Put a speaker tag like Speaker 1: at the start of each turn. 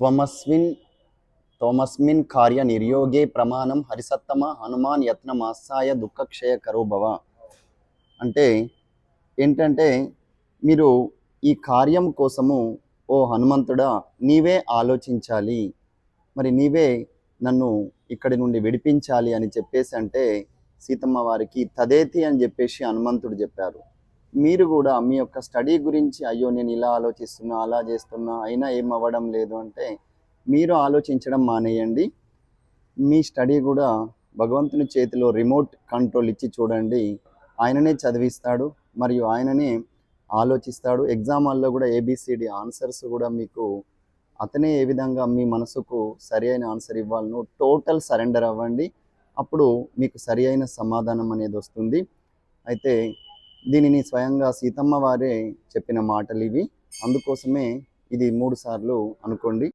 Speaker 1: త్వమస్మిన్ త్వమస్మిన్ కార్య నిర్యోగే ప్రమాణం హరిసత్తమ హనుమాన్ యత్నమాసాయ దుఃఖక్షయ కరోభవ అంటే ఏంటంటే మీరు ఈ కార్యం కోసము ఓ హనుమంతుడా నీవే ఆలోచించాలి. మరి నీవే నన్ను ఇక్కడి నుండి విడిపించాలి అని చెప్పేసి అంటే సీతమ్మ వారికి తదేతి అని చెప్పేసి హనుమంతుడు చెప్పారు. మీరు కూడా మీ యొక్క స్టడీ గురించి అయ్యో నేను ఇలా ఆలోచిస్తున్నా అలా చేస్తున్నా అయినా ఏం అవ్వడం లేదు అంటే మీరు ఆలోచించడం మానేయండి. మీ స్టడీ కూడా భగవంతుని చేతిలో రిమోట్ కంట్రోల్ ఇచ్చి చూడండి. ఆయననే చదివిస్తాడు మరియు ఆయననే ఆలోచిస్తాడు. ఎగ్జామ్ హాల్లో కూడా ఏబిసిడి ఆన్సర్స్ కూడా మీకు అతనే ఏ విధంగా మీ మనసుకు సరి అయిన ఆన్సర్ ఇవ్వాలను టోటల్ సరెండర్ అవ్వండి. అప్పుడు మీకు సరి అయిన సమాధానం అనేది వస్తుంది. అయితే దీనిని స్వయంగా సీతమ్మ వారే చెప్పిన మాటలు ఇవి. అందుకోసమే ఇది మూడు సార్లు అనుకోండి.